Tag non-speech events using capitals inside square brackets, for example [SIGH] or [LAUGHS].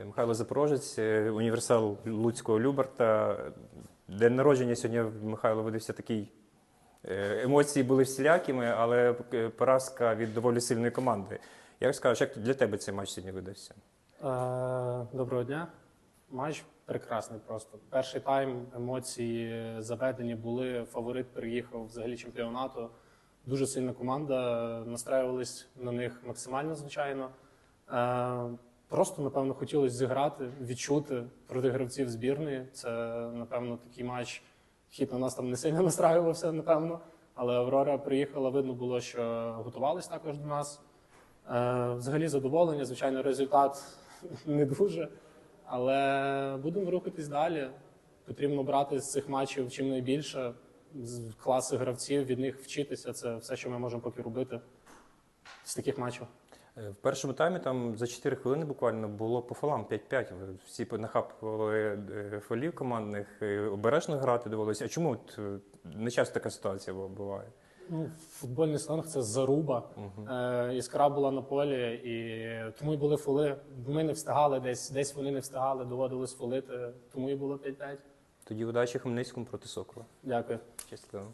Е, Михайло Запорожець, е, універсал Луцького Люберта. День народження сьогодні Михайло видався такий. е, Емоції були всілякими, але поразка від доволі сильної команди. Як скажеш, як для тебе цей матч сьогодні видався? Доброго дня. Матч прекрасний просто. Перший тайм, емоції заведені були. Фаворит переїхав взагалі чемпіонату. Дуже сильна команда. Настраювались на них максимально, звичайно. Просто, напевно, хотілося зіграти, відчути проти гравців збірної. Це, напевно, такий матч. Хід на нас там не сильно [LAUGHS] настраювався, напевно. Але Аврора приїхала, видно було, що готувались також до нас. Е, Взагалі задоволення, звичайно, результат [LAUGHS] не дуже. Але будемо рухатись далі. Потрібно брати з цих матчів чим найбільше, з класи гравців, від них вчитися. Це все, що ми можемо поки робити з таких матчів. Е, В першому таймі там за 4 хвилини буквально було по фолам 5-5. Всі нахапували е, фолів командних, е, обережно грати довелося. А чому от, не часто така ситуація буває? Ну, футбольний сленг це заруба. Е, іскра була на полі, і тому і були фоли. Ми не встигали десь, десь вони не встигали, доводилось фолити, тому і було 5-5. Тоді удачі Хмельницькому проти Сокола. Дякую. Щасливо.